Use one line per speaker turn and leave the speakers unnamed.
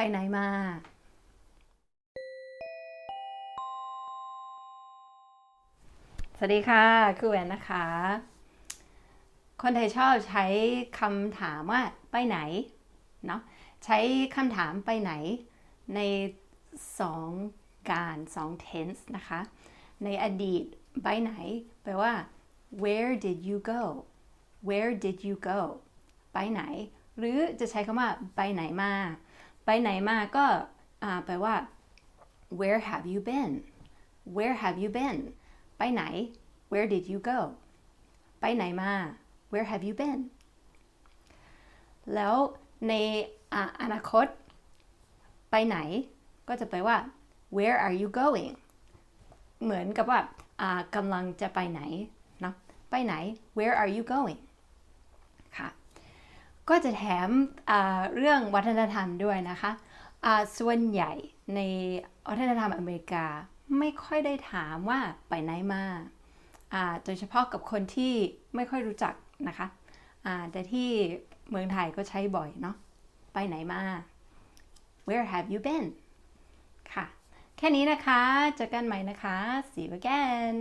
ไปไหนมา สวัสดีค่ะครูแหวนนะคะ คนไทยชอบใช้คำถามว่าไปไหน เนาะใช้คำถามไปไหนในสองการสอง tense นะคะ ในอดีตไปไหน แปลว่า where did you go where did you go ไปไหน หรือจะใช้คำว่าไปไหนมา ไปไหนมาก็แปลว่า where have you been where have you been ไปไหน where did you go ไปไหนมา where have you been แล้วในออนาคต ไปไหน ก็จะแปลว่า where are you going เหมือนกับว่าอ่ากำลังจะไปไหนเนาะไปไหน where are you going ค่ะ ก็จะแถมเรื่องวัฒนธรรมด้วยนะคะส่วนใหญ่ในวัฒนธรรมอเมริกาไม่ค่อยได้ถามว่าไปไหนมาโดยเฉพาะกับคนที่ไม่ค่อยรู้จักนะคะแต่ที่เมืองไทยก็ใช้บ่อยเนาะไปไหนมา Where have you been ค่ะ แค่นี้นะคะ เจอกันใหม่นะคะ See you again